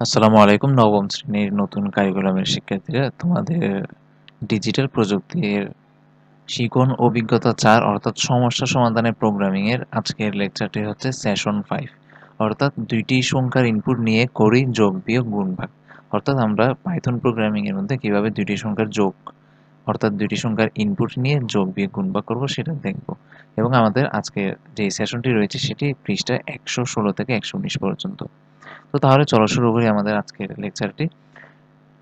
আসসালামু আলাইকুম, নবম শ্রেণির নতুন কারিকুলামের শিক্ষার্থীরা। তোমাদের ডিজিটাল প্রযুক্তির শিখন অভিজ্ঞতা চার, অর্থাৎ সমস্যা সমাধানের প্রোগ্রামিংয়ের আজকের লেকচারটি হচ্ছে সেশন ফাইভ অর্থাৎ দুইটি সংখ্যার ইনপুট নিয়ে করি যোগ বিয়োগ গুণ ভাগ অর্থাৎ আমরা পাইথন প্রোগ্রামিংয়ের মধ্যে কীভাবে দুইটি সংখ্যার যোগ অর্থাৎ দুইটি সংখ্যার ইনপুট নিয়ে যোগ বিয়োগ গুণ ভাগ করব সেটা দেখব। এবং আমাদের আজকে যে সেশনটি রয়েছে সেটি পৃষ্ঠা একশো ষোলো থেকে একশো উনিশ পর্যন্ত। তো তাহলে চলো শুরু করি আমাদের আজকের লেকচারটি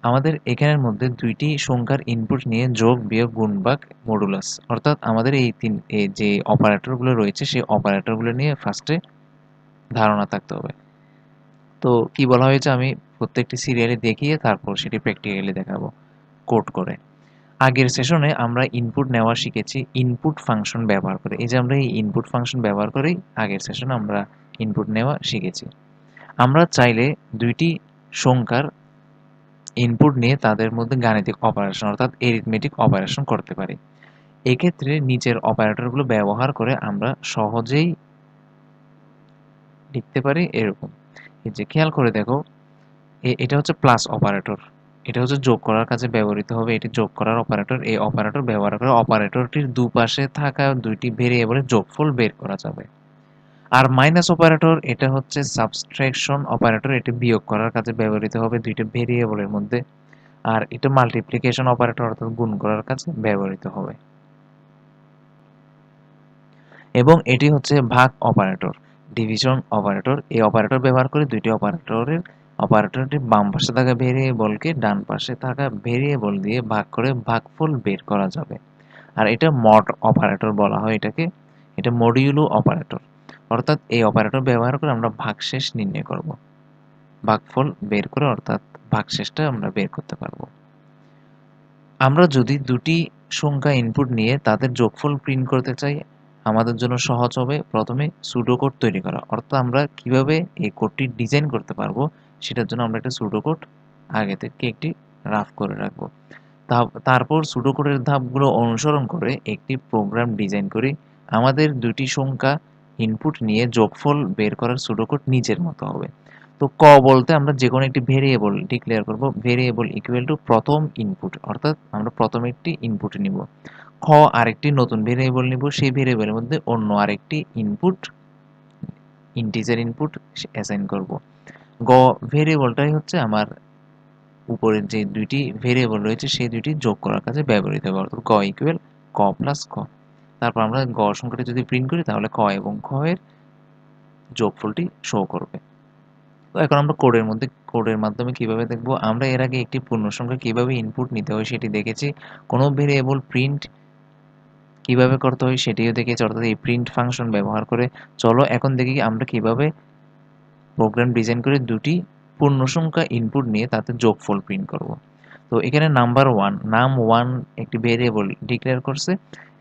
আমাদের এখানের মধ্যে দুইটি সংখ্যার ইনপুট নিয়ে যোগ, বিয়োগ, গুণ ভাগ মডুলাস অর্থাৎ আমাদের এই তিন যে অপারেটরগুলো রয়েছে, সেই অপারেটরগুলো নিয়ে ফার্স্টে ধারণা থাকতে হবে। তো কি বলা হয়েছে আমি প্রত্যেকটি সিরিয়ালে দেখিয়ে তারপর সেটি প্র্যাকটিক্যালি দেখাবো। কোড করে। আগের সেশনে আমরা ইনপুট নেওয়া শিখেছি ইনপুট ফাংশন ব্যবহার করে। এই যে আমরা এই ইনপুট ফাংশন ব্যবহার করেই আগের সেশনে আমরা ইনপুট নেওয়া শিখেছি। আমরা চাইলে দুইটি সংখ্যার ইনপুট নিয়ে তাদের মধ্যে গাণিতিক অপারেশন অর্থাৎ এরিথমেটিক অপারেশন করতে পারি। এক্ষেত্রে নিচের অপারেটরগুলো ব্যবহার করে আমরা সহজেই লিখতে পারি এরকম। এই যে খেয়াল করে দেখো এটা হচ্ছে প্লাস অপারেটর এটা হচ্ছে যোগ করার কাজে ব্যবহৃত হবে, এটি যোগ করার অপারেটর এই অপারেটর ব্যবহার করে অপারেটরটির দুপাশে থাকা দুইটি ভেরিয়েবলের যোগফল বের করা যাবে। আর মাইনাস অপারেটর এটা হচ্ছে সাবস্ট্রাকশন অপারেটর এটি বিয়োগ করার কাজে ব্যবহৃত হবে দুইটা ভেরিয়েবলের মধ্যে। আর এটা মাল্টিপ্লিকেশন অপারেটর অর্থাৎ গুণ করার কাজে ব্যবহৃত হবে। এবং এটি হচ্ছে ভাগ অপারেটর ডিভিশন অপারেটর এই অপারেটর ব্যবহার করে দুইটি অপারেটরের অপারেটরটি বাম পাশে থাকা ভেরিয়েবলকে ডান পাশে থাকা ভেরিয়েবল দিয়ে ভাগ করে ভাগফল বের করা যাবে। আর এটা মড অপারেটর বলা হয় এটাকে। এটা মডিউলো অপারেটর। অর্থাৎ এই অপারেটর ব্যবহার করে আমরা ভাগশেষ নির্ণয় করব। ভাগফল বের করে অর্থাৎ ভাগশেষটা আমরা বের করতে পারব। আমরা যদি দুটি সংখ্যা ইনপুট নিয়ে তাদের যোগফল প্রিন্ট করতে চাই, আমাদের জন্য সহজ হবে। প্রথমে সুডো কোড তৈরি করা। অর্থাৎ আমরা কীভাবে এই কোডটি ডিজাইন করতে পারব সেটার জন্য আমরা একটা সুডো কোড আগে থেকে একটি রাফ করে রাখব। তারপর সুডো কোডের ধাপগুলো অনুসরণ করে একটি প্রোগ্রাম ডিজাইন করি। আমাদের দুটি সংখ্যা ইনপুট নিয়ে যোগফল বের করার সুডো সুডোকোড নিচের মতো হবে। তো ক বলতে আমরা যে কোনো একটি ভেরিয়েবল ডিক্লেয়ার করব। ভেরিয়েবল ইকুয়াল টু প্রথম ইনপুট অর্থাৎ আমরা প্রথম একটি ইনপুট নিব। খ আরেকটি নতুন ভেরিয়েবল নিব, সেই ভেরিয়েবলের মধ্যে অন্য আরেকটি ইনপুট ইন্টিজার ইনপুট অ্যাসাইন করব। গ ভেরিয়েবলটাই হচ্ছে আমার উপরের যে দুইটি ভেরিয়েবল রয়েছে, সেই দুইটি যোগ করার কাজে ব্যবহৃত হবে অর্থাৎ গ ইকুয়াল ক প্লাস ক। তারপর আমরা গ সংখ্যাটি যদি প্রিন্ট করি, তাহলে ক এবং খ এর যোগফলটি শো করবে। তো এখন আমরা কোডের মধ্যে কোডের মাধ্যমে কীভাবে দেখব? আমরা এর আগে একটি পূর্ণ সংখ্যা কীভাবে ইনপুট নিতে হয় সেটি দেখেছি। কোনো ভেরিয়েবল প্রিন্ট কীভাবে করতে হয় সেটিও দেখেছি, অর্থাৎ এই প্রিন্ট ফাংশন ব্যবহার করে। চলো এখন দেখি আমরা কীভাবে প্রোগ্রাম ডিজাইন করে দুটি পূর্ণ সংখ্যা ইনপুট নিয়ে তাতে যোগফল প্রিন্ট করব। তো এখানে নাম্বার ওয়ান নাম ওয়ান একটি ভেরিয়েবল ডিক্লেয়ার করছে।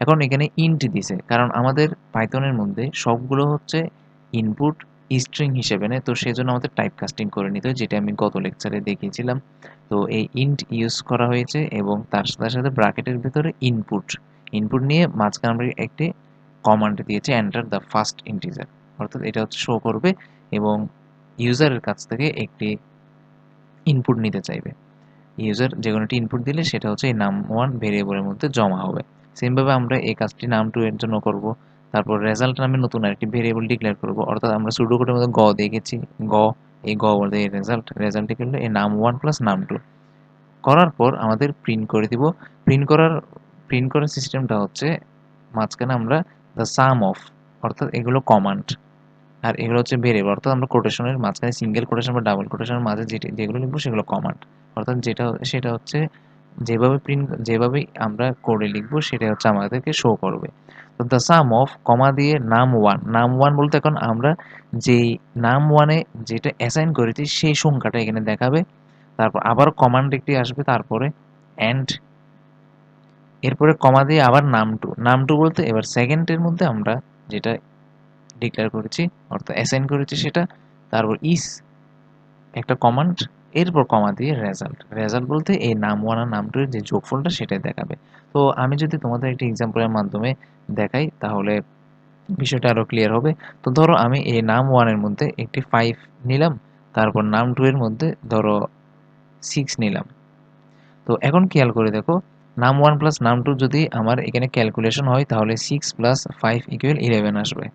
এখন এখানে ইন্ট দিছে, কারণ আমাদের পাইথনের মধ্যে সবগুলো হচ্ছে ইনপুট স্ট্রিং হিসেবে নেয়, তো সেজন্য আমাদের টাইপ কাস্টিং করে নিতে হয়, যেটা আমি গত লেকচারে দেখিয়েছিলাম। তো এই ইন্ট ইউজ করা হয়েছে এবং তার সাথে সাথে ব্র্যাকেটের ভিতরে ইনপুট ইনপুট নিয়ে মাঝখানে আমরা একটি কমান্ড দিয়েছি এন্টার দ্য ফার্স্ট ইন্টিজার অর্থাৎ এটা হচ্ছে শো করবে এবং ইউজারের কাছ থেকে একটি ইনপুট নিতে চাইবে। ইউজার যে কোনো একটি ইনপুট দিলে সেটা হচ্ছে এই নাম ওয়ান ভেরিয়েবলের মধ্যে জমা হবে। সেমভাবে আমরা এই কাজটি নাম টু এর জন্য করব। তারপর রেজাল্ট নামে নতুন আরেকটি ভেরিয়েবল ডিক্লেয়ার করব। অর্থাৎ আমরা সুডো কোডের মধ্যে গ দেখেছি। গ, এই গ বলতে এই রেজাল্ট রেজাল্ট করলে এই নাম ওয়ান প্লাস নাম টু করার পর আমাদের প্রিন্ট করে দিব। প্রিন্ট করার প্রিন্ট করার সিস্টেমটা হচ্ছে মাঝখানে আমরা দ্য সাম অফ অর্থাৎ এগুলো কমান্ড আর এগুলো হচ্ছে ভেরিয়েবল অর্থাৎ আমরা কোটেশনের মাঝখানে সিঙ্গেল কোটেশন বা ডাবল কোটেশনের মাঝে যেটি যেগুলো লিখব সেগুলো কমান্ড অর্থাৎ যেটা সেটা হচ্ছে যেভাবে প্রিন্ট যেভাবে আমরা কোডে লিখব সেটা হচ্ছে আমাদেরকে শো করবে। তো দ্য সাম অফ কমা দিয়ে নাম ওয়ান নাম ওয়ান বলতে এখন আমরা যেই নাম ওয়ানে যেটা অ্যাসাইন করেছি সেই সংখ্যাটা এখানে দেখাবে। তারপর আবার কমান্ড একটি আসবে, তারপরে অ্যান্ড এরপরে কমা দিয়ে আবার নাম টু নাম টু বলতে এবার সেকেন্ডের মধ্যে আমরা যেটা ডিক্লেয়ার করেছি, অর্থাৎ অ্যাসাইন করেছি সেটা, তারপর ইস একটা কমান্ড এরপর কমা দিয়ে রেজাল্ট রেজাল্ট বলতে এই নাম ওয়ান আর নাম টু এর যে যোগফলটা সেটাই দেখাবে। তো আমি যদি তোমাদের একটি এক্সাম্পলের মাধ্যমে দেখাই, তাহলে বিষয়টা আরও ক্লিয়ার হবে। তো ধরো আমি এই নাম ওয়ানের মধ্যে একটি ফাইভ নিলাম, তারপর নাম টু এর মধ্যে ধরো সিক্স নিলাম। তো এখন খেয়াল করে দেখো, নাম ওয়ান প্লাস নাম টু যদি আমার এখানে ক্যালকুলেশন হয়, তাহলে six plus five equal eleven আসবে।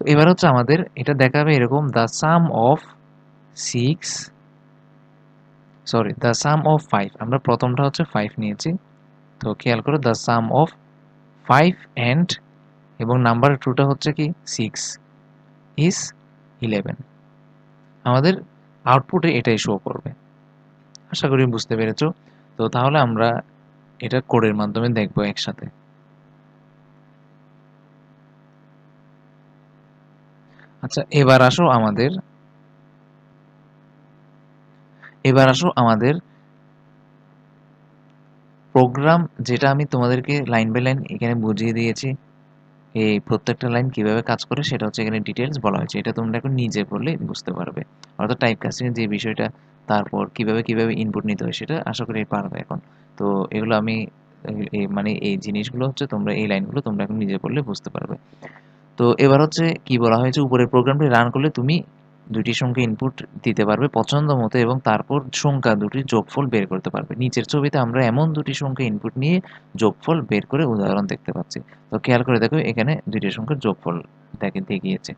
তো এবার হচ্ছে আমাদের এটা দেখাবে এরকম the sum of six sorry the sum of five আমরা প্রথমটা হচ্ছে ফাইভ নিয়েছি। তো খেয়াল করো the sum of five and এবং নাম্বার টুটা হচ্ছে কি সিক্স ইস ইলেভেন আমাদের আউটপুটে এটাই শো করবে। আশা করি বুঝতে পেরেছ। তো তাহলে আমরা এটা কোডের মাধ্যমে দেখব একসাথে। আচ্ছা এবার আসো আমাদের, এবার আসো আমাদের প্রোগ্রাম যেটা আমি তোমাদেরকে লাইন বাই লাইন এখানে বুঝিয়ে দিয়েছি। এই প্রত্যেকটা লাইন কীভাবে কাজ করে সেটা হচ্ছে এখানে ডিটেলস বলা হয়েছে। এটা তোমরা এখন নিজে পড়লে বুঝতে পারবে। অর্থাৎ টাইপ কাস্টিং যে বিষয়টা, তারপর কীভাবে কীভাবে ইনপুট নিতে হয় সেটা আশা করি পারবে এখন। তো এগুলো আমি মানে এই জিনিসগুলো হচ্ছে তোমরা, এই লাইনগুলো তোমরা এখন নিজে পড়লে বুঝতে পারবে। তো এবার হচ্ছে কি বলা হয়েছে উপরের প্রোগ্রামটি রান করলে তুমি দুটি সংখ্যা ইনপুট দিতে পারবে পছন্দ মতো এবং তারপর সংখ্যা দুটির যোগফল বের করতে পারবে। নিচের ছবিতে আমরা এমন দুটি সংখ্যা ইনপুট নিয়ে যোগফল বের করে উদাহরণ দেখতে পাচ্ছি। তো খেয়াল করে দেখো এখানে দুটি সংখ্যার যোগফল দেখে দেখিয়েছে।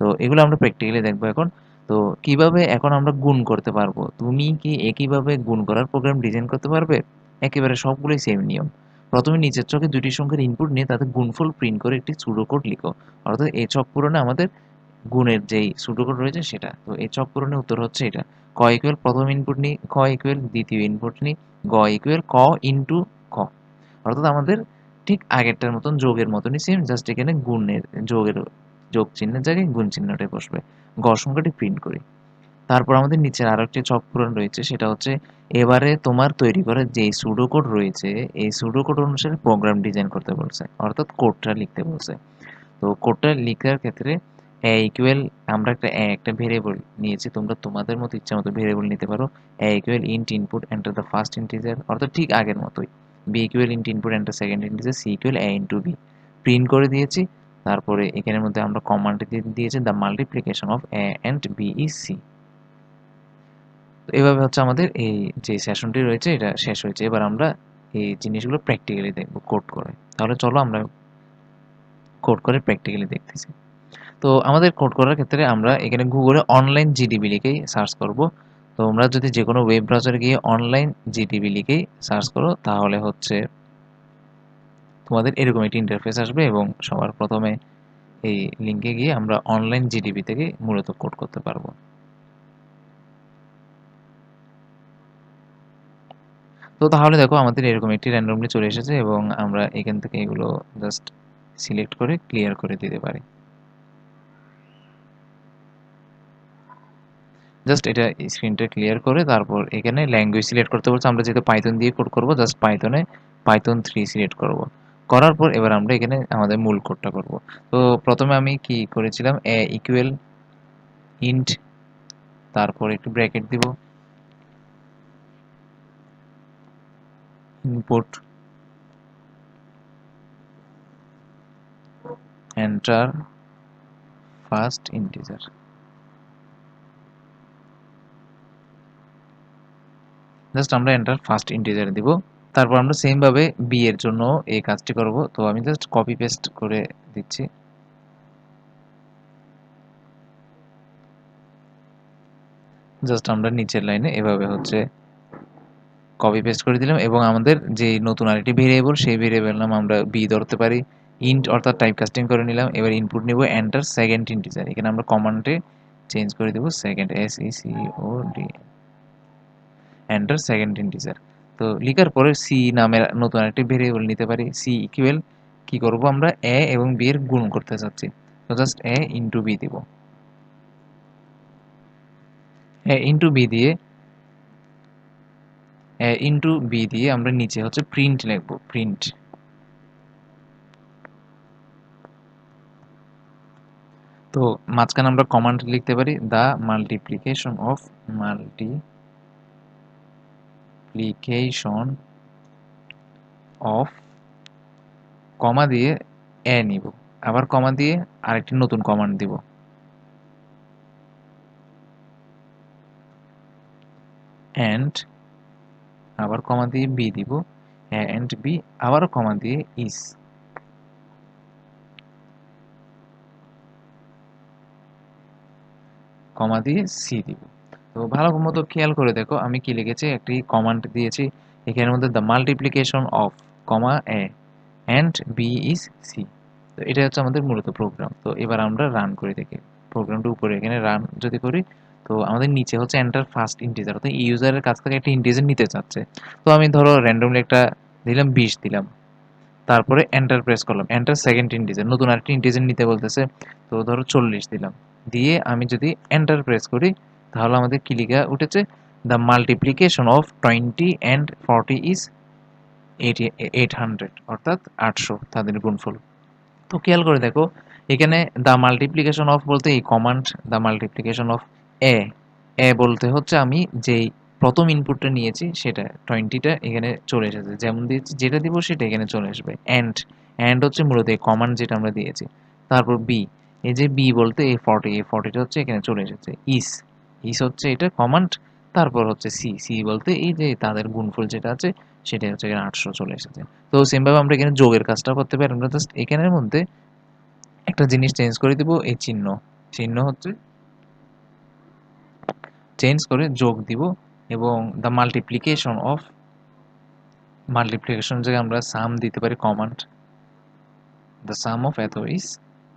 তো এগুলো আমরা প্র্যাকটিক্যালি দেখব এখন। তো কীভাবে এখন আমরা গুণ করতে পারব? তুমি কি একইভাবে গুণ করার প্রোগ্রাম ডিজাইন করতে পারবে? একেবারে সবগুলোই সেম নিয়ম। প্রথমে নিচের চকে দুটি সংখ্যার ইনপুট নিয়ে তাতে গুণফল প্রিন্ট করে একটি সুডো কোড লিখো। অর্থাৎ এই চক পূরণে আমাদের গুণের যেই সুডো কোড রয়েছে সেটা। তো এই চক পূরণের উত্তর হচ্ছে এটা। ক ইকুয়াল প্রথম ইনপুট নিই, খ ইকুয়াল দ্বিতীয় ইনপুট নিই, গ ইকুয়াল ক ইন্টু খ অর্থাৎ আমাদের ঠিক আগেরটার মতন যোগের মতনই সেম জাস্ট এখানে গুণের, যোগের যোগ চিহ্নের জায়গায় গুণ চিহ্নটাই বসবে। গ সংখ্যাটি প্রিন্ট করি। তারপর আমাদের নিচের আরও একটি চক পূরণ রয়েছে, সেটা হচ্ছে এবারে তোমার তৈরি করা যে সুডো কোড রয়েছে, এই সুডো কোড অনুসারে প্রোগ্রাম ডিজাইন করতে বলছে, অর্থাৎ কোডটা লিখতে বলছে। তো কোডটা লিখার ক্ষেত্রে ইকুয়াল আমরা একটা একটা ভেরিয়েবল নিয়েছি, তোমরা তোমাদের মতো ইচ্ছা মতো ভেরিয়েবল নিতে পারো। Equal int input enter the first integer অর্থাৎ ঠিক আগের মতোই। B equal int input enter second integer C equal A into B print করে দিয়েছি, তারপরে এখানের মধ্যে আমরা কমান্ডটি দিয়েছি the multiplication of A and B is C তো এভাবে হচ্ছে আমাদের এই যে সেশনটি রয়েছে, এটা শেষ হয়েছে। এবার আমরা এই জিনিসগুলো প্র্যাকটিক্যালি দেখব কোড করে। তাহলে চলো আমরা কোড করে প্র্যাকটিক্যালি দেখতেছি। তো আমাদের কোড করার ক্ষেত্রে আমরা এখানে গুগলে অনলাইন জিডিবি লিখেই সার্চ করব। তো আমরা যদি যে কোনো ওয়েব ব্রাউজারে গিয়ে অনলাইন জিডিবি লিখেই সার্চ করো, তাহলে হচ্ছে তোমাদের এরকম একটি ইন্টারফেস আসবে এবং সবার প্রথমে এই লিঙ্কে গিয়ে আমরা অনলাইন জিডিবি থেকে মূলত কোড করতে পারব। তো তাহলে দেখো আমাদের এরকম একটি র্যান্ডমলি চলে এসেছে এবং আমরা এখান থেকে এগুলো জাস্ট সিলেক্ট করে ক্লিয়ার করে দিতে পারি। জাস্ট এটা স্ক্রিনটা ক্লিয়ার করে তারপর এখানে ল্যাঙ্গুয়েজ সিলেক্ট করতে বলছে। আমরা যেহেতু পাইথন দিয়ে কোড করব জাস্ট পাইথনে পাইথন থ্রি সিলেক্ট করব। করার পর এবার আমরা এখানে আমাদের মূল কোডটা করব। তো প্রথমে আমি কি করেছিলাম? এ ইকুয়াল ইন্ট তারপর একটু ব্র্যাকেট দিব। Input. Enter. First integer. Just আমরা এন্টার ফার্স্ট ইন্টিজার দিব। তারপর আমরা সেম ভাবে বি এর জন্য এই কাজটি করব। তো আমি জাস্ট কপি পেস্ট করে দিচ্ছি। জাস্ট আমরা নিচের লাইনে এভাবে হচ্ছে কপি পেস্ট করে দিলাম এবং আমাদের যে নতুন আরেকটি ভেরিয়েবল সেই ভেরিয়েবল নাম আমরা বি ধরতে পারি। ইন্ট অর্থাৎ টাইপ কাস্টিং করে নিলাম। এবার ইনপুট নিব এন্টার সেকেন্ড ইন্টিজার এখানে আমরা কমান্ডে চেঞ্জ করে দেব second S E C O D enter second integer তো লিখার পরে সি নামের নতুন আরেকটি ভেরিয়েবল নিতে পারি। সি ইকুয়াল কি করব আমরা? এ এবং বি এর গুণ করতে চাচ্ছি। তো জাস্ট এ ইন্টু বি দিব। এ ইন্টু বি দিয়ে ইন্টু বি দিয়ে আমরা নিচে হচ্ছে প্রিন্ট লিখব প্রিন্ট তো মাঝখানে আমরা কমান্ড লিখতে পারি the multiplication of multiplication of comma দিয়ে এ নিব, আবার কমা দিয়ে আরেকটি নতুন কমান্ড দিব। অ্যান্ড আবার কমা দিয়ে বি দিব অ্যান্ড বি আবারও কমা দিয়ে ইস কমা দিয়ে সি দিব। তো ভালো মতো খেয়াল করে দেখো, আমি কি লিখেছি? একটি কমান্ড দিয়েছি, এখানের মধ্যে the multiplication of comma A and B is C তো এটা হচ্ছে আমাদের মূলত প্রোগ্রাম তো এবার আমরা রান করে দেখি। প্রোগ্রামটা উপরে এখানে রান যদি করি তো আমাদের নিচে হচ্ছে এন্টার ফার্স্ট ইন্টিজার অর্থাৎ ইউজারের কাছ থেকে একটা ইন্টিজার নিতে চাচ্ছে। তো আমি ধরো র্যান্ডমলি একটা দিলাম, বিশ দিলাম। তারপরে এন্টার প্রেস করলাম এন্টার সেকেন্ড ইন্টিজার নতুন আরেকটি ইন্টিজার নিতে বলতেছে। তো ধরো চল্লিশ দিলাম। দিয়ে আমি যদি এন্টার প্রেস করি, তাহলে আমাদের কি লিখা উঠেছে? The multiplication of twenty and forty is eight hundred অর্থাৎ আটশো, তাদের গুণফল। তো খেয়াল করে দেখো, এখানে দ্য মাল্টিপ্লিকেশন অফ বলতে এই command the multiplication of A A বলতে হচ্ছে আমি যেই প্রথম ইনপুটটা নিয়েছি সেটা টোয়েন্টিটা এখানে চলে এসেছে। যেমন দিয়েছি, যেটা দিব সেটা এখানে চলে আসবে। অ্যান্ড অ্যান্ড হচ্ছে মূলত এই কমান্ড যেটা আমরা দিয়েছি। তারপর বি এই যে বি বলতে এই ফর্টি এই ফর্টিটা হচ্ছে এখানে চলে এসেছে। ইস ইস হচ্ছে এটা কমান্ড তারপর হচ্ছে সি সি বলতে এই যে তাদের গুণফল যেটা আছে সেটা হচ্ছে এখানে আটশো চলে এসেছে। তো সেমভাবে আমরা এখানে যোগের কাজটা করতে পারি। আমরা জাস্ট এখানের মধ্যে একটা জিনিস চেঞ্জ করে দিব, এই চিহ্ন। চিহ্ন হচ্ছে চেঞ্জ করে যোগ দিব এবং দ্য মাল্টিপ্লিকেশন অফ মাল্টিপ্লিকেশন জায়গায় আমরা সাম দিতে পারি কমান্ড দ্য সাম অফ এত ইস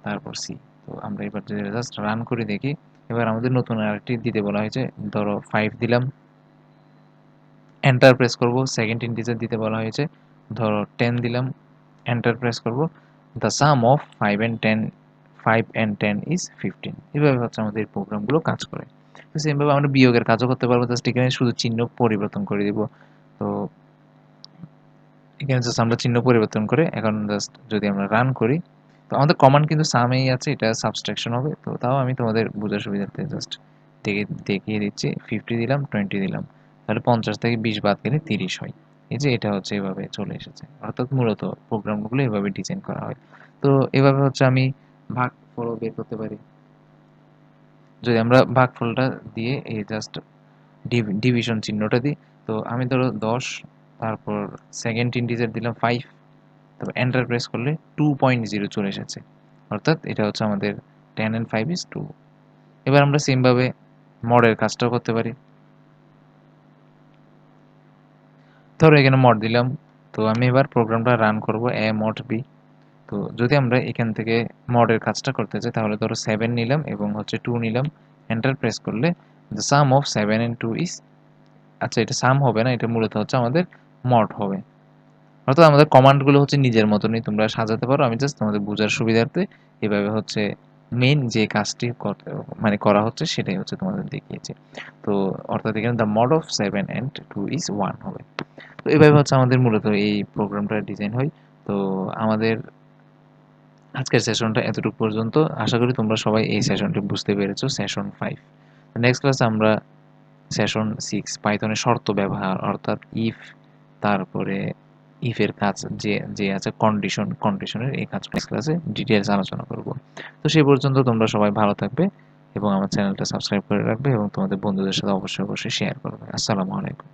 তারপর সি তো আমরা এবার জাস্ট রান করে দেখি, এবার আমাদের নতুন আরেকটি দিতে বলা হয়েছে, ধরো ফাইভ দিলাম। এন্টার প্রেস করব সেকেন্ড ইন্টিজার দিতে বলা হয়েছে, ধরো টেন দিলাম এন্টার প্রেস করব the sum of five and ten five and ten is fifteen এভাবে হচ্ছে আমাদের প্রোগ্রামগুলো কাজ করে। তো সেমভাবে আমরা বিয়োগের কাজও করতে পারব জাস্ট এখানে শুধু চিহ্ন পরিবর্তন করে দিব। তো এখানে জাস্ট আমরা চিহ্ন পরিবর্তন করে এখন জাস্ট যদি আমরা রান করি, তো আমাদের কমান্ড কিন্তু সামেই আছে, এটা সাবস্ট্রাকশন হবে। তো তাও আমি তোমাদের বোঝার সুবিধার্থে জাস্ট দেখে, দেখিয়ে দিচ্ছি ফিফটি দিলাম টোয়েন্টি দিলাম। তাহলে পঞ্চাশ থেকে বিশ বাদ গেলে তিরিশ হয়। এই যে এটা হচ্ছে এভাবে চলে এসেছে। অর্থাৎ মূলত প্রোগ্রামগুলো এভাবে ডিজাইন করা হয়। তো এভাবে হচ্ছে আমি ভাগ ফলও বের করতে পারি। যদি আমরা ভাগফলটা দিয়ে এই জাস্ট ডিভিশন চিহ্নটা দিই, তো আমি ধরো দশ, তারপর সেকেন্ড ইন্টিজার দিলাম ফাইভ তারপর এন্টার প্রেস করলে টু পয়েন্ট জিরো চলে এসেছে। অর্থাৎ এটা হচ্ছে আমাদের ten and five is two এবার আমরা সেমভাবে মডের কাজটাও করতে পারি। ধরো এখানে মড দিলাম, তো আমি এবার প্রোগ্রামটা রান করব এ মড বি তো যদি আমরা এখান থেকে মডের কাজটা করতে চাই তাহলে ধরো সেভেন নিলাম এবং হচ্ছে টু নিলাম। এন্টার প্রেস করলে the sum of seven and two is আচ্ছা এটা সাম হবে না, এটা মূলত হচ্ছে আমাদের মড হবে। অর্থাৎ আমাদের কমান্ডগুলো হচ্ছে নিজের মতনই, তোমরা সাজাতে পারো। আমি জাস্ট তোমাদের বোঝার সুবিধার্থে এভাবে হচ্ছে মেন যে কাজটি মানে করা হচ্ছে, সেটাই হচ্ছে তোমাদের দেখিয়েছে। তো অর্থাৎ এখানে the mod of seven and two is one হবে। তো এভাবে হচ্ছে আমাদের মূলত এই প্রোগ্রামটা ডিজাইন হয়। তো আমাদের আজকের সেশনটা এতটুকু পর্যন্ত। আশা করি তোমরা সবাই এই সেশনটি বুঝতে পেরেছ সেশন ফাইভ নেক্সট ক্লাসে আমরা সেশন সিক্স পাইথনের শর্ত ব্যবহার, অর্থাৎ ইফ তারপরে ইফের কাজ যে যে আছে কন্ডিশন কন্ডিশনের এই কাজ ক্লাসে ডিটেলস আলোচনা করব। তো সেই পর্যন্ত তোমরা সবাই ভালো থাকবে এবং আমার চ্যানেলটা সাবস্ক্রাইব করে রাখবে এবং তোমাদের বন্ধুদের সাথে অবশ্যই অবশ্যই শেয়ার করবে। আসসালামু আলাইকুম।